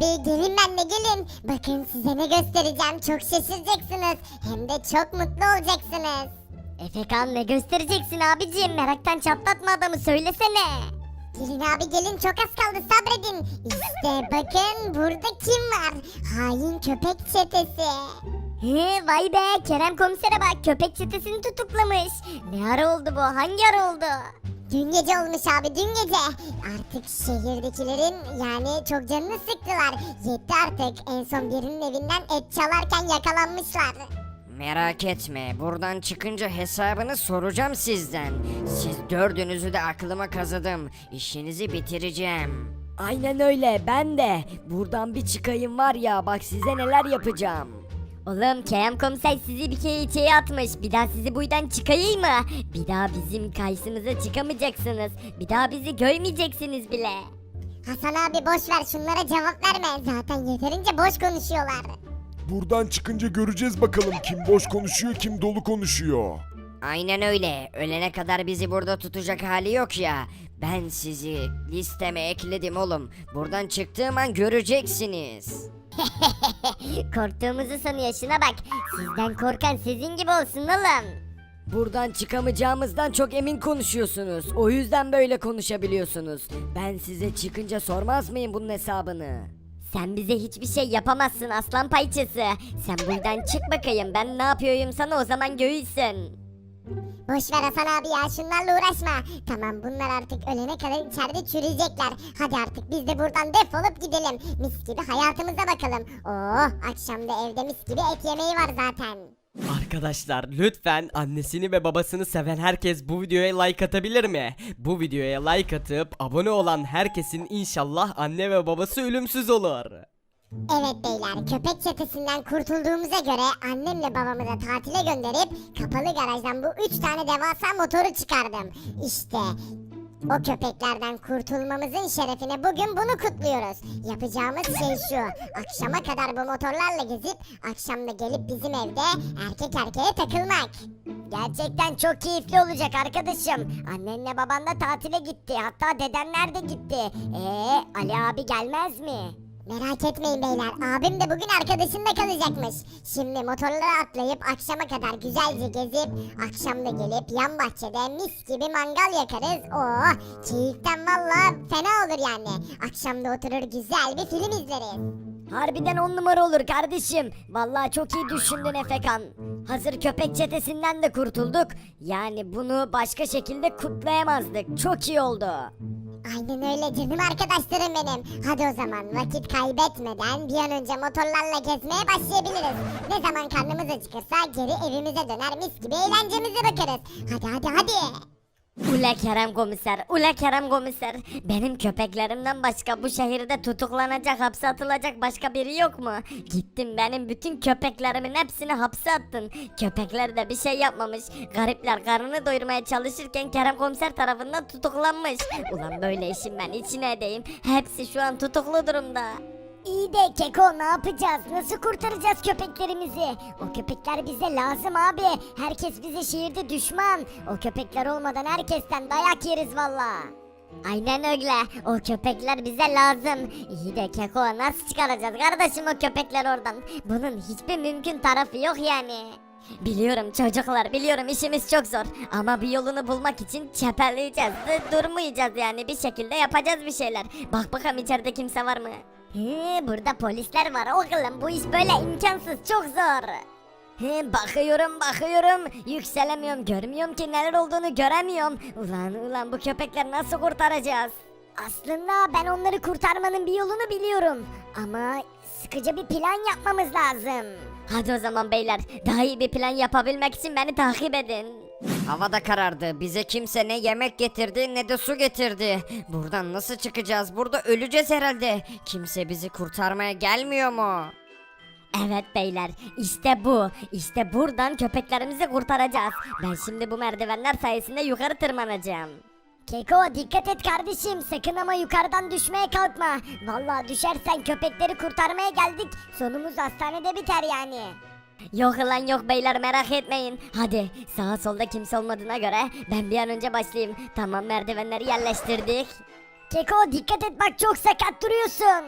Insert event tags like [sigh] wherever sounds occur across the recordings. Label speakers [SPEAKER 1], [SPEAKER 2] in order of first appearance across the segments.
[SPEAKER 1] abi gelin benimle gelin. Bakın size ne göstereceğim. Çok şaşıracaksınız. Hem de çok mutlu olacaksınız.
[SPEAKER 2] Efekan ne göstereceksin abicim meraktan çatlatma adamı söylesene.
[SPEAKER 1] Gelin abi gelin çok az kaldı sabredin. İşte bakın burada kim var? Hain köpek çetesi.
[SPEAKER 2] He vay be Kerem komisere bak köpek çetesini tutuklamış. Ne ara oldu bu hangi ara oldu?
[SPEAKER 1] Dün gece olmuş abi dün gece. Artık şehirdekilerin yani çok canını sıktılar. Yetti artık en son birinin evinden et çalarken yakalanmışlar.
[SPEAKER 3] Merak etme, buradan çıkınca hesabını soracağım sizden. Siz dördünüzü de aklıma kazıdım. İşinizi bitireceğim.
[SPEAKER 4] Aynen öyle ben de. Buradan bir çıkayım var ya bak size neler yapacağım.
[SPEAKER 2] Oğlum Kerem komiser sizi bir kere içeri atmış. Bir daha sizi buradan çıkayım mı? Bir daha bizim karşımıza çıkamayacaksınız. Bir daha bizi görmeyeceksiniz bile.
[SPEAKER 1] Hasan abi boş ver şunlara cevap verme. Zaten yeterince boş konuşuyorlar.
[SPEAKER 5] Buradan çıkınca göreceğiz bakalım kim boş konuşuyor kim dolu konuşuyor.
[SPEAKER 3] Aynen öyle. Ölene kadar bizi burada tutacak hali yok ya. Ben sizi listeme ekledim oğlum. Buradan çıktığım an göreceksiniz. [laughs]
[SPEAKER 2] Korktuğumuzu sanıyor şuna bak. Sizden korkan sizin gibi olsun oğlum.
[SPEAKER 4] Buradan çıkamayacağımızdan çok emin konuşuyorsunuz. O yüzden böyle konuşabiliyorsunuz. Ben size çıkınca sormaz mıyım bunun hesabını?
[SPEAKER 2] Sen bize hiçbir şey yapamazsın aslan payçası. Sen buradan çık bakayım ben ne yapıyorum sana o zaman göğüsün.
[SPEAKER 1] Boş ver Hasan abi ya şunlarla uğraşma. Tamam bunlar artık ölene kadar içeride çürüyecekler. Hadi artık biz de buradan defolup gidelim. Mis gibi hayatımıza bakalım. Oo akşam da evde mis gibi et yemeği var zaten.
[SPEAKER 6] Arkadaşlar lütfen annesini ve babasını seven herkes bu videoya like atabilir mi? Bu videoya like atıp abone olan herkesin inşallah anne ve babası ölümsüz olur.
[SPEAKER 1] Evet beyler köpek çetesinden kurtulduğumuza göre annemle babamı da tatile gönderip kapalı garajdan bu üç tane devasa motoru çıkardım. İşte o köpeklerden kurtulmamızın şerefine bugün bunu kutluyoruz. Yapacağımız şey şu. Akşama kadar bu motorlarla gezip akşam da gelip bizim evde erkek erkeğe takılmak.
[SPEAKER 2] Gerçekten çok keyifli olacak arkadaşım. Annenle baban da tatile gitti. Hatta dedenler de gitti. Ee, Ali abi gelmez mi?
[SPEAKER 1] Merak etmeyin beyler. Abim de bugün arkadaşında kalacakmış. Şimdi motorlara atlayıp akşama kadar güzelce gezip akşam da gelip yan bahçede mis gibi mangal yakarız. Oo, keyiften valla fena olur yani. Akşam da oturur güzel bir film izleriz.
[SPEAKER 2] Harbiden on numara olur kardeşim. Vallahi çok iyi düşündün Efekan. Hazır köpek çetesinden de kurtulduk. Yani bunu başka şekilde kutlayamazdık. Çok iyi oldu.
[SPEAKER 1] Aynen öyle canım arkadaşlarım benim. Hadi o zaman vakit kaybetmeden bir an önce motorlarla gezmeye başlayabiliriz. Ne zaman karnımız acıkırsa geri evimize döner mis gibi eğlencemize bakarız. Hadi hadi hadi.
[SPEAKER 2] Ula Kerem komiser, ula Kerem komiser. Benim köpeklerimden başka bu şehirde tutuklanacak, hapse atılacak başka biri yok mu? Gittin benim bütün köpeklerimin hepsini hapse attın. Köpekler de bir şey yapmamış. Garipler karnını doyurmaya çalışırken Kerem komiser tarafından tutuklanmış. Ulan böyle işim ben içine edeyim. Hepsi şu an tutuklu durumda. İyi de Keko ne yapacağız? Nasıl kurtaracağız köpeklerimizi? O köpekler bize lazım abi. Herkes bize şehirde düşman. O köpekler olmadan herkesten dayak yeriz valla. Aynen öyle. O köpekler bize lazım. İyi de Keko nasıl çıkaracağız kardeşim o köpekler oradan? Bunun hiçbir mümkün tarafı yok yani. Biliyorum çocuklar biliyorum işimiz çok zor ama bir yolunu bulmak için çeperleyeceğiz durmayacağız yani bir şekilde yapacağız bir şeyler. Bak bakalım içeride kimse var mı? He, burada polisler var oğlum bu iş böyle imkansız çok zor. He, bakıyorum bakıyorum yükselemiyorum görmüyorum ki neler olduğunu göremiyorum. Ulan ulan bu köpekler nasıl kurtaracağız? Aslında ben onları kurtarmanın bir yolunu biliyorum. Ama sıkıcı bir plan yapmamız lazım. Hadi o zaman beyler daha iyi bir plan yapabilmek için beni takip edin.
[SPEAKER 3] Hava da karardı. Bize kimse ne yemek getirdi ne de su getirdi. Buradan nasıl çıkacağız? Burada öleceğiz herhalde. Kimse bizi kurtarmaya gelmiyor mu?
[SPEAKER 2] Evet beyler işte bu. İşte buradan köpeklerimizi kurtaracağız. Ben şimdi bu merdivenler sayesinde yukarı tırmanacağım. Keko dikkat et kardeşim sakın ama yukarıdan düşmeye kalkma. Vallahi düşersen köpekleri kurtarmaya geldik. Sonumuz hastanede biter yani. Yok lan yok beyler merak etmeyin. Hadi sağa solda kimse olmadığına göre ben bir an önce başlayayım. Tamam merdivenleri yerleştirdik. Keko dikkat et bak çok sakat duruyorsun.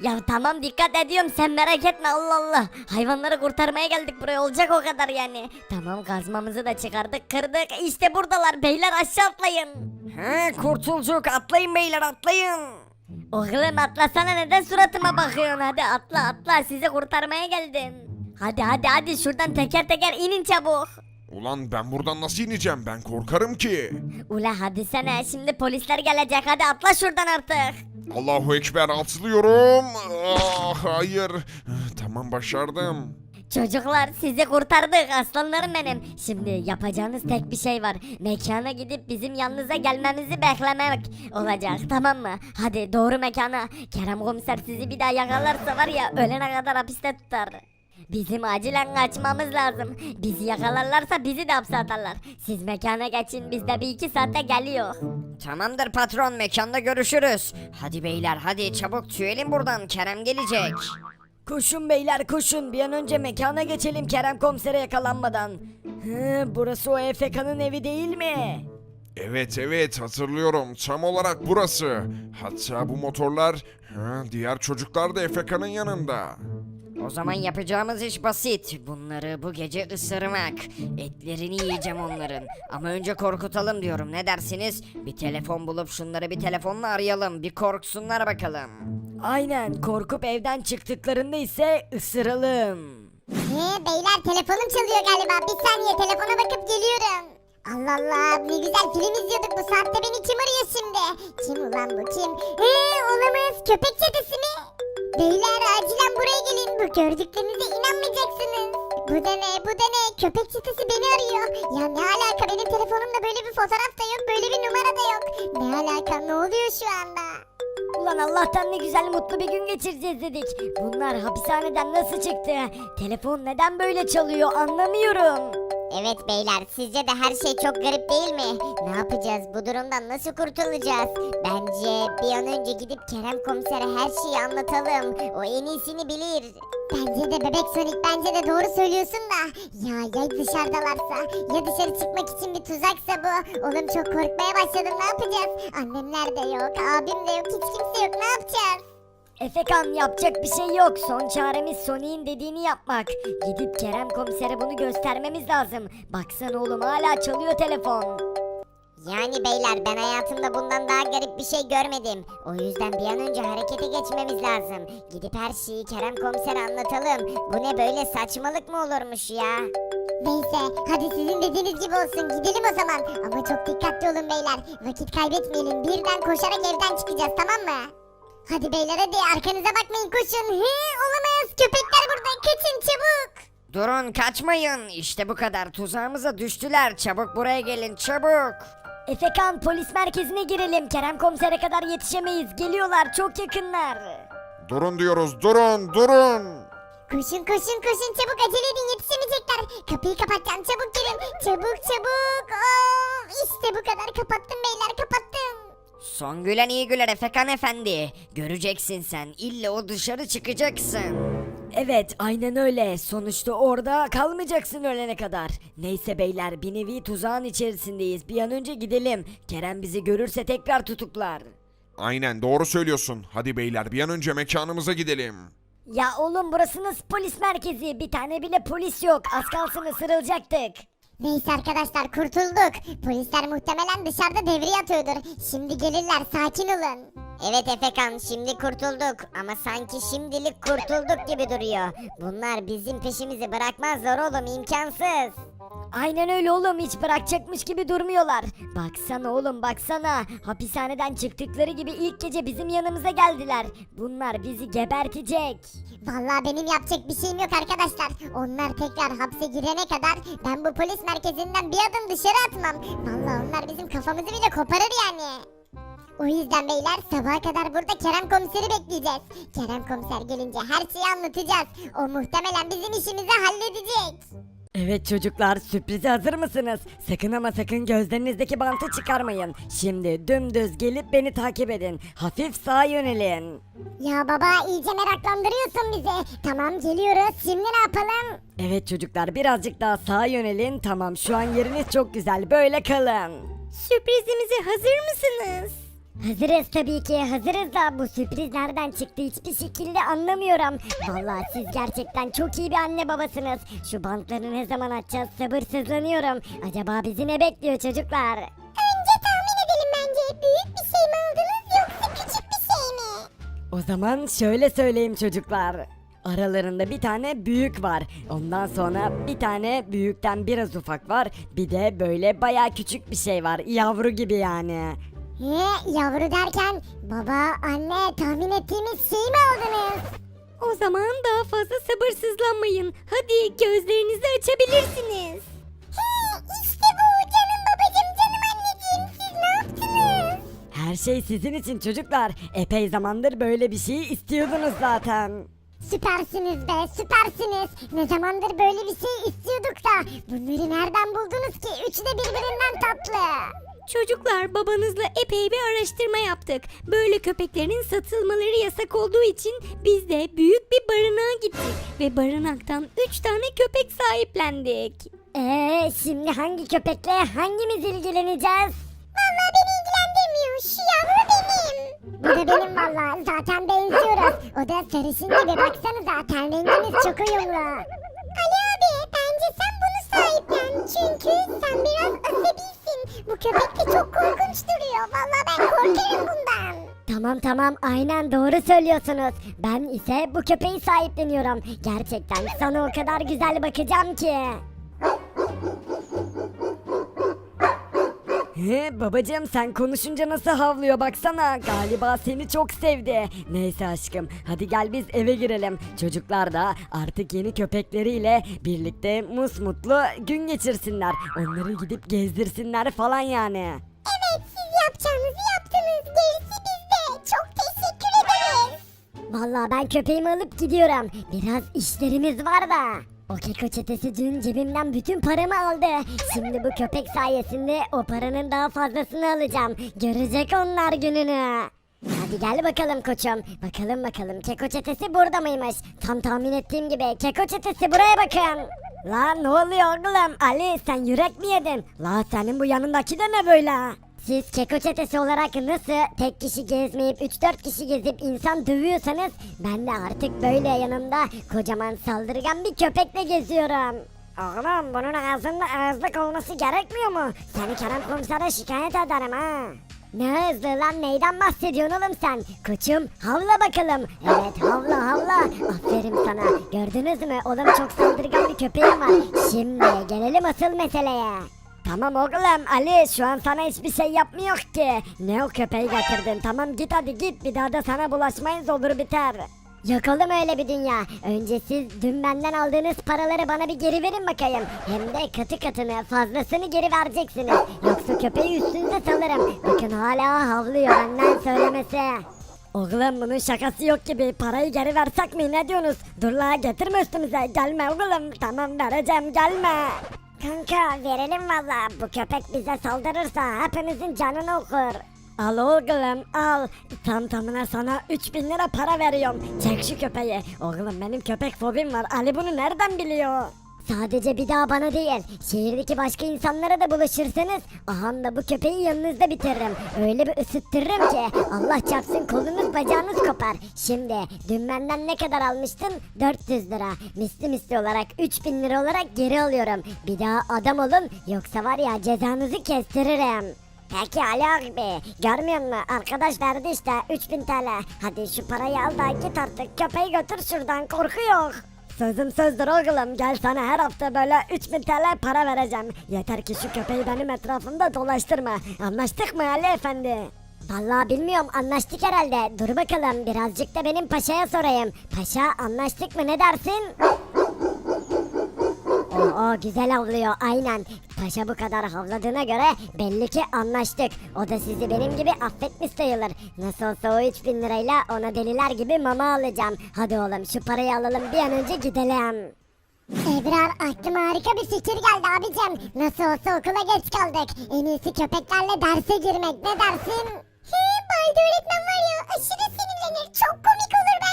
[SPEAKER 2] Ya tamam dikkat ediyorum sen merak etme Allah Allah. Hayvanları kurtarmaya geldik buraya olacak o kadar yani. Tamam kazmamızı da çıkardık kırdık işte buradalar beyler aşağı atlayın.
[SPEAKER 3] He kurtulcuk atlayın beyler atlayın.
[SPEAKER 2] Oğlum atlasana neden suratıma bakıyorsun hadi atla atla sizi kurtarmaya geldim. Hadi hadi hadi şuradan teker teker inin çabuk.
[SPEAKER 5] Ulan ben buradan nasıl ineceğim ben korkarım ki.
[SPEAKER 2] Ula hadi sana şimdi polisler gelecek hadi atla şuradan artık.
[SPEAKER 5] Allahu Ekber atlıyorum. Ah, hayır. Tamam başardım.
[SPEAKER 2] Çocuklar sizi kurtardık aslanlarım benim. Şimdi yapacağınız tek bir şey var. Mekana gidip bizim yanınıza gelmemizi beklemek olacak tamam mı? Hadi doğru mekana. Kerem komiser sizi bir daha yakalarsa var ya ölene kadar hapiste tutar. Bizim acilen kaçmamız lazım. Bizi yakalarlarsa bizi de hapse atarlar. Siz mekana geçin biz de bir iki saatte geliyor.
[SPEAKER 3] Tamamdır patron mekanda görüşürüz. Hadi beyler hadi çabuk tüyelim buradan Kerem gelecek.
[SPEAKER 4] Koşun beyler koşun bir an önce mekana geçelim Kerem komisere yakalanmadan. Hı, burası o EFK'nın evi değil mi?
[SPEAKER 5] Evet evet hatırlıyorum tam olarak burası. Hatta bu motorlar ha, diğer çocuklar da Efeka'nın yanında.
[SPEAKER 3] O zaman yapacağımız iş basit. Bunları bu gece ısırmak. Etlerini yiyeceğim onların. Ama önce korkutalım diyorum. Ne dersiniz? Bir telefon bulup şunları bir telefonla arayalım. Bir korksunlar bakalım.
[SPEAKER 4] Aynen korkup evden çıktıklarında ise ısıralım.
[SPEAKER 1] He beyler telefonum çalıyor galiba. Bir saniye telefona bakıp geliyorum. Allah Allah ne güzel film izliyorduk bu saatte beni kim arıyor şimdi? Kim ulan bu kim? He olamaz köpek çetesi mi? Beyler acilen buraya gelin bu gördüklerinize inanmayacaksınız. Bu da ne bu da ne köpek çetesi beni arıyor. Ya ne alaka benim telefonumda böyle bir fotoğraf da yok böyle bir numara da yok. Ne alaka ne oluyor şu anda?
[SPEAKER 2] Ulan Allah'tan ne güzel mutlu bir gün geçireceğiz dedik. Bunlar hapishaneden nasıl çıktı? Telefon neden böyle çalıyor anlamıyorum.
[SPEAKER 1] Evet beyler sizce de her şey çok garip değil mi? Ne yapacağız bu durumdan nasıl kurtulacağız? Bence bir an önce gidip Kerem komisere her şeyi anlatalım. O en iyisini bilir. Bence de bebek Sonic bence de doğru söylüyorsun da. Ya ya dışarıdalarsa ya dışarı çıkmak için bir tuzaksa bu. Oğlum çok korkmaya başladım ne yapacağız? Annemler de yok abim de yok hiç kimse yok ne yapacağız?
[SPEAKER 2] Efekan yapacak bir şey yok. Son çaremiz Sonic'in dediğini yapmak. Gidip Kerem komisere bunu göstermemiz lazım. Baksana oğlum hala çalıyor telefon.
[SPEAKER 1] Yani beyler ben hayatımda bundan daha garip bir şey görmedim. O yüzden bir an önce harekete geçmemiz lazım. Gidip her şeyi Kerem komisere anlatalım. Bu ne böyle saçmalık mı olurmuş ya? Neyse hadi sizin dediğiniz gibi olsun gidelim o zaman. Ama çok dikkatli olun beyler. Vakit kaybetmeyelim. Birden koşarak evden çıkacağız tamam mı? Hadi beyler hadi arkanıza bakmayın koşun. He olamaz köpekler burada kaçın çabuk.
[SPEAKER 3] Durun kaçmayın. İşte bu kadar. Tuzağımıza düştüler. Çabuk buraya gelin çabuk.
[SPEAKER 2] Efekan polis merkezine girelim. Kerem komisere kadar yetişemeyiz. Geliyorlar çok yakınlar.
[SPEAKER 5] Durun diyoruz durun durun.
[SPEAKER 1] Koşun koşun koşun çabuk acele edin yetişemeyecekler. Kapıyı kapatacağım çabuk girin. Çabuk çabuk. Aa, işte bu kadar kapattım beyler kapattım.
[SPEAKER 3] Son gülen iyi güler Efekan efendi. Göreceksin sen. İlle o dışarı çıkacaksın.
[SPEAKER 4] Evet aynen öyle. Sonuçta orada kalmayacaksın ölene kadar. Neyse beyler bir nevi tuzağın içerisindeyiz. Bir an önce gidelim. Kerem bizi görürse tekrar tutuklar.
[SPEAKER 5] Aynen doğru söylüyorsun. Hadi beyler bir an önce mekanımıza gidelim.
[SPEAKER 2] Ya oğlum burası nasıl polis merkezi? Bir tane bile polis yok. Az kalsın ısırılacaktık.
[SPEAKER 1] Neyse arkadaşlar kurtulduk. Polisler muhtemelen dışarıda devriye atıyordur. Şimdi gelirler sakin olun. Evet Efekan şimdi kurtulduk ama sanki şimdilik kurtulduk gibi duruyor. Bunlar bizim peşimizi bırakmazlar oğlum imkansız.
[SPEAKER 2] Aynen öyle oğlum hiç bırakacakmış gibi durmuyorlar. Baksana oğlum baksana. Hapishaneden çıktıkları gibi ilk gece bizim yanımıza geldiler. Bunlar bizi gebertecek.
[SPEAKER 1] Vallahi benim yapacak bir şeyim yok arkadaşlar. Onlar tekrar hapse girene kadar ben bu polis merkezinden bir adım dışarı atmam. Vallahi onlar bizim kafamızı bile koparır yani. O yüzden beyler sabaha kadar burada Kerem komiseri bekleyeceğiz. Kerem komiser gelince her şeyi anlatacağız. O muhtemelen bizim işimizi halledecek.
[SPEAKER 4] Evet çocuklar sürprize hazır mısınız? Sakın ama sakın gözlerinizdeki bantı çıkarmayın. Şimdi dümdüz gelip beni takip edin. Hafif sağa yönelin.
[SPEAKER 1] Ya baba iyice meraklandırıyorsun bizi. Tamam geliyoruz. Şimdi ne yapalım?
[SPEAKER 4] Evet çocuklar birazcık daha sağa yönelin. Tamam şu an yeriniz çok güzel böyle kalın.
[SPEAKER 2] Sürprizimize hazır mısınız? Hazırız tabii ki hazırız da bu sürpriz nereden çıktı hiçbir şekilde anlamıyorum. Vallahi siz gerçekten çok iyi bir anne babasınız. Şu bantları ne zaman açacağız sabırsızlanıyorum. Acaba bizi ne bekliyor çocuklar?
[SPEAKER 1] Önce tahmin edelim bence. Büyük bir şey mi aldınız yoksa küçük bir şey mi?
[SPEAKER 4] O zaman şöyle söyleyeyim çocuklar. Aralarında bir tane büyük var. Ondan sonra bir tane büyükten biraz ufak var. Bir de böyle baya küçük bir şey var. Yavru gibi yani.
[SPEAKER 1] He yavru derken baba anne tahmin ettiğimiz şeyi mi aldınız?
[SPEAKER 2] O zaman daha fazla sabırsızlanmayın. Hadi gözlerinizi açabilirsiniz.
[SPEAKER 1] He işte bu canım babacım canım anneciğim siz ne yaptınız?
[SPEAKER 4] Her şey sizin için çocuklar. Epey zamandır böyle bir şey istiyordunuz zaten.
[SPEAKER 1] Süpersiniz be süpersiniz. Ne zamandır böyle bir şey istiyorduk da bunları nereden buldunuz ki? Üçü de birbirinden tatlı.
[SPEAKER 7] Çocuklar babanızla epey bir araştırma yaptık. Böyle köpeklerin satılmaları yasak olduğu için biz de büyük bir barınağa gittik. Ve barınaktan 3 tane köpek sahiplendik.
[SPEAKER 2] Ee, şimdi hangi köpekle hangimiz ilgileneceğiz?
[SPEAKER 1] Vallahi beni ilgilendirmiyor. Şu yavru benim. Bu da benim vallahi. Zaten benziyoruz. O da sarışın gibi. Baksanıza ten rengimiz çok uyumlu. Ali abi bence sen bunu sahiplen. Çünkü sen biraz asabilsin. Bu köpek de çok korkunç duruyor. Vallahi ben korkarım bundan.
[SPEAKER 2] Tamam tamam aynen doğru söylüyorsunuz. Ben ise bu köpeği sahipleniyorum. Gerçekten sana o kadar güzel bakacağım ki.
[SPEAKER 4] He babacığım sen konuşunca nasıl havlıyor baksana. Galiba seni çok sevdi. Neyse aşkım hadi gel biz eve girelim. Çocuklar da artık yeni köpekleriyle birlikte musmutlu gün geçirsinler. Onları gidip gezdirsinler falan yani.
[SPEAKER 1] Evet siz yapacağınızı yaptınız. Gerisi bizde. Çok teşekkür ederiz.
[SPEAKER 2] Vallahi ben köpeğimi alıp gidiyorum. Biraz işlerimiz var da. O keko çetesi dün cebimden bütün paramı aldı. Şimdi bu köpek sayesinde o paranın daha fazlasını alacağım. Görecek onlar gününü. Hadi gel bakalım koçum. Bakalım bakalım keko çetesi burada mıymış? Tam tahmin ettiğim gibi keko çetesi buraya bakın. La ne oluyor oğlum? Ali sen yürek mi yedin? La senin bu yanındaki de ne böyle? Siz keko çetesi olarak nasıl tek kişi gezmeyip 3-4 kişi gezip insan dövüyorsanız ben de artık böyle yanımda kocaman saldırgan bir köpekle geziyorum. Oğlum bunun ağzında ağızlık olması gerekmiyor mu? Seni Kerem komisere şikayet ederim ha. Ne hızlı lan neyden bahsediyorsun oğlum sen? Koçum havla bakalım. Evet havla havla. Aferin sana. Gördünüz mü oğlum çok saldırgan bir köpeğim var. Şimdi gelelim asıl meseleye. Tamam oğlum Ali şu an sana hiçbir şey yapmıyor ki. Ne o köpeği getirdin tamam git hadi git bir daha da sana bulaşmayız olur biter. Yok oğlum öyle bir dünya. Önce siz dün benden aldığınız paraları bana bir geri verin bakayım. Hem de katı katını fazlasını geri vereceksiniz. Yoksa köpeği üstünüze salarım. Bakın hala havlıyor benden söylemesi. Oğlum bunun şakası yok gibi parayı geri versek mi ne diyorsunuz? Dur la getirme üstümüze gelme oğlum tamam vereceğim gelme. Kanka verelim valla bu köpek bize saldırırsa hepimizin canını okur. Al oğlum al. Tam tamına sana 3000 lira para veriyorum. Çek şu köpeği. Oğlum benim köpek fobim var. Ali bunu nereden biliyor? Sadece bir daha bana değil, şehirdeki başka insanlara da bulaşırsanız aha da bu köpeği yanınızda bitiririm. Öyle bir ısıttırırım ki Allah çarpsın kolunuz bacağınız kopar. Şimdi dün benden ne kadar almıştın? 400 lira. Misli misli olarak 3000 lira olarak geri alıyorum. Bir daha adam olun yoksa var ya cezanızı kestiririm. Peki Ali abi görmüyor musun arkadaş verdi işte 3000 TL hadi şu parayı al da git artık köpeği götür şuradan korku yok. Sözüm sözdür oğlum gel sana her hafta böyle 3000 TL para vereceğim. Yeter ki şu köpeği benim etrafımda dolaştırma. Anlaştık mı Ali efendi? Vallahi bilmiyorum anlaştık herhalde. Dur bakalım birazcık da benim paşaya sorayım. Paşa anlaştık mı ne dersin? Oo güzel havlıyor aynen. Paşa bu kadar havladığına göre belli ki anlaştık. O da sizi benim gibi affetmiş sayılır. Nasıl olsa o 3000 lirayla ona deliler gibi mama alacağım. Hadi oğlum şu parayı alalım bir an önce gidelim.
[SPEAKER 1] Ebrar aklıma harika bir fikir geldi abicim. Nasıl olsa okula geç kaldık. En iyisi köpeklerle derse girmek ne dersin? He Baldi öğretmen var ya aşırı sinirlenir. Çok komik olur de.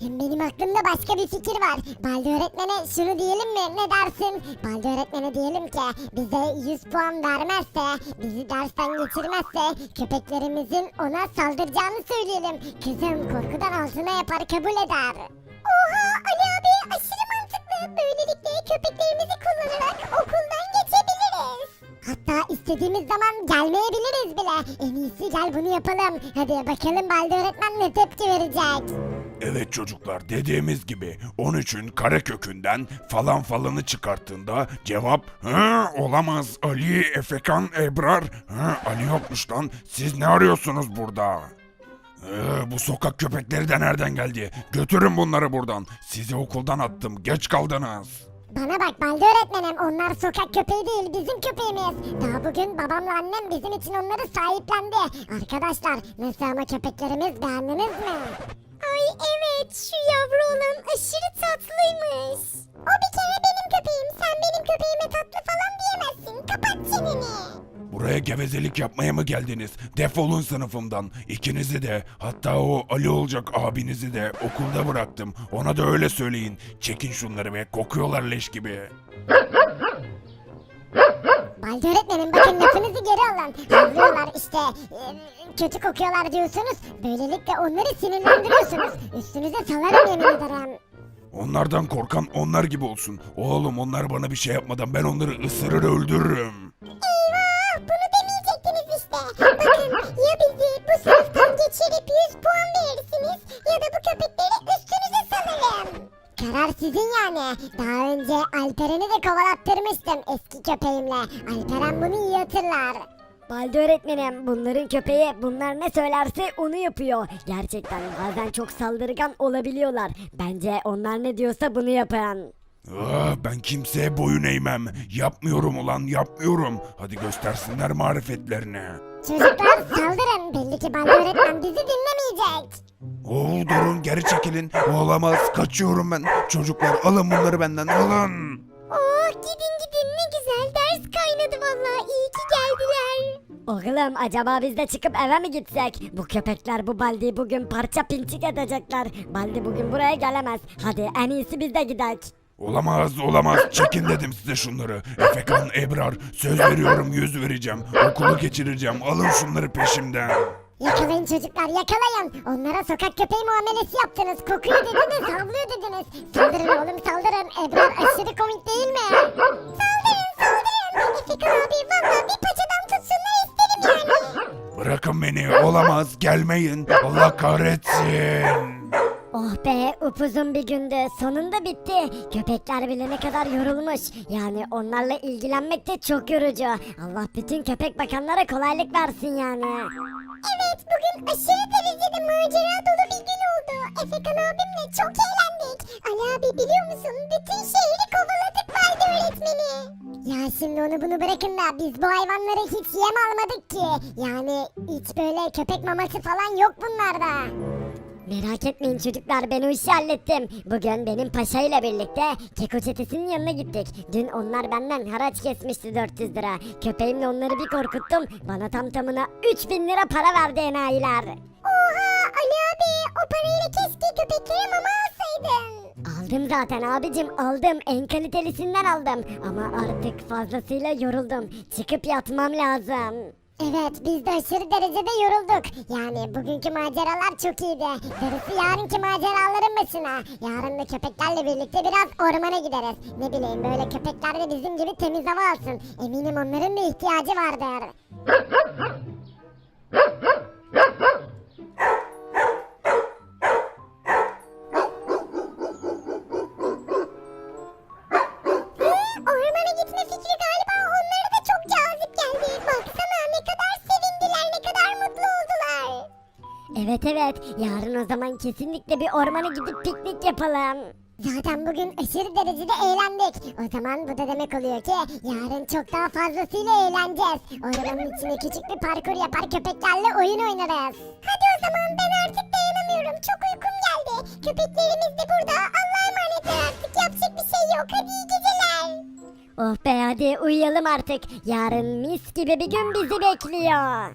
[SPEAKER 1] Benim aklımda başka bir fikir var. Baldi öğretmene şunu diyelim mi? Ne dersin? Baldi öğretmene diyelim ki bize 100 puan vermezse, bizi dersten geçirmezse köpeklerimizin ona saldıracağını söyleyelim. Kızım korkudan altına yapar kabul eder. Oha Ali abi aşırı mantıklı. Böylelikle köpeklerimizi kullanarak okuldan geçebiliriz. Hatta istediğimiz zaman gelmeyebiliriz bile. En iyisi gel bunu yapalım. Hadi bakalım Baldi öğretmen ne tepki verecek.
[SPEAKER 5] Evet çocuklar dediğimiz gibi 13'ün kare kökünden falan falanı çıkarttığında cevap Hı, olamaz Ali, Efekan, Ebrar. Hı, Ali yokmuş lan siz ne arıyorsunuz burada? Ee, bu sokak köpekleri de nereden geldi? Götürün bunları buradan. Sizi okuldan attım. Geç kaldınız.
[SPEAKER 1] Bana bak Baldi öğretmenim onlar sokak köpeği değil bizim köpeğimiz. Daha bugün babamla annem bizim için onları sahiplendi. Arkadaşlar nasıl ama köpeklerimiz beğendiniz mi? Ay evet şu yavru olan aşırı tatlıymış. O bir kere benim köpeğim sen benim köpeğime tatlı falan diyemezsin. Kapat çeneni.
[SPEAKER 5] Buraya gevezelik yapmaya mı geldiniz? Defolun sınıfımdan. İkinizi de hatta o Ali olacak abinizi de okulda bıraktım. Ona da öyle söyleyin. Çekin şunları be kokuyorlar leş gibi. [laughs]
[SPEAKER 1] Baldi öğretmenim bakın lafınızı geri alın. Havlıyorlar işte e, kötü kokuyorlar diyorsunuz. Böylelikle onları sinirlendiriyorsunuz. Üstünüze salarım yemin ederim.
[SPEAKER 5] Onlardan korkan onlar gibi olsun. Oğlum onlar bana bir şey yapmadan ben onları ısırır öldürürüm.
[SPEAKER 1] Sizin yani. Daha önce Alperen'i de kovalattırmıştım eski köpeğimle. Alperen bunu iyi hatırlar.
[SPEAKER 2] Baldi öğretmenim bunların köpeği bunlar ne söylerse onu yapıyor. Gerçekten bazen çok saldırgan olabiliyorlar. Bence onlar ne diyorsa bunu yapın.
[SPEAKER 5] Ah, ben kimseye boyun eğmem. Yapmıyorum ulan yapmıyorum. Hadi göstersinler marifetlerini.
[SPEAKER 1] Çocuklar saldırın. Belli ki Baldi öğretmen bizi dinlemeyecek.
[SPEAKER 5] Oo durun geri çekilin. Olamaz kaçıyorum ben. Çocuklar alın bunları benden alın.
[SPEAKER 1] Oh gidin gidin ne güzel ders kaynadı vallahi iyi ki geldiler.
[SPEAKER 2] Oğlum acaba biz de çıkıp eve mi gitsek? Bu köpekler bu Baldi'yi bugün parça pinçik edecekler. Baldi bugün buraya gelemez. Hadi en iyisi biz de gidelim.
[SPEAKER 5] Olamaz olamaz çekin dedim size şunları. Efekan Ebrar söz veriyorum yüz vereceğim. Okulu geçireceğim alın şunları peşimden.
[SPEAKER 1] Yakalayın çocuklar yakalayın. Onlara sokak köpeği muamelesi yaptınız. Kokuyor dediniz, havlıyor dediniz. Saldırın oğlum saldırın. Ebrar aşırı komik değil mi? Saldırın saldırın. Efekan abi valla bir paçadan tutsunlar isterim yani.
[SPEAKER 5] Bırakın beni olamaz gelmeyin. Allah kahretsin.
[SPEAKER 2] Oh be upuzun bir gündü. Sonunda bitti. Köpekler bile ne kadar yorulmuş. Yani onlarla ilgilenmek de çok yorucu. Allah bütün köpek bakanlara kolaylık versin yani.
[SPEAKER 1] Evet bugün aşırı derecede macera dolu bir gün oldu. Efekan abimle çok eğlendik. Ali abi biliyor musun bütün şehri kovaladık Valide öğretmeni. Ya şimdi onu bunu bırakın da biz bu hayvanlara hiç yem almadık ki. Yani hiç böyle köpek maması falan yok bunlarda.
[SPEAKER 2] Merak etmeyin çocuklar ben o işi hallettim. Bugün benim paşa ile birlikte Keko çetesinin yanına gittik. Dün onlar benden haraç kesmişti 400 lira. Köpeğimle onları bir korkuttum. Bana tam tamına 3000 lira para verdi enayiler.
[SPEAKER 1] Oha Ali abi o parayla keşke köpeklere mama alsaydın.
[SPEAKER 2] Aldım zaten abicim aldım en kalitelisinden aldım ama artık fazlasıyla yoruldum çıkıp yatmam lazım.
[SPEAKER 1] Evet biz de aşırı derecede yorulduk. Yani bugünkü maceralar çok iyiydi. Darısı yarınki maceraların başına. Yarın da köpeklerle birlikte biraz ormana gideriz. Ne bileyim böyle köpekler de bizim gibi temiz hava alsın. Eminim onların da ihtiyacı vardır. [laughs]
[SPEAKER 2] yarın o zaman kesinlikle bir ormana gidip piknik yapalım.
[SPEAKER 1] Zaten bugün aşırı derecede eğlendik. O zaman bu da demek oluyor ki yarın çok daha fazlasıyla eğleneceğiz. Ormanın içine küçük bir parkur yapar köpeklerle oyun oynarız. Hadi o zaman ben artık dayanamıyorum. Çok uykum geldi. Köpeklerimiz de burada. Allah'a emanetler artık. Yapacak bir şey yok. Hadi iyi geceler.
[SPEAKER 2] Oh be hadi uyuyalım artık. Yarın mis gibi bir gün bizi bekliyor.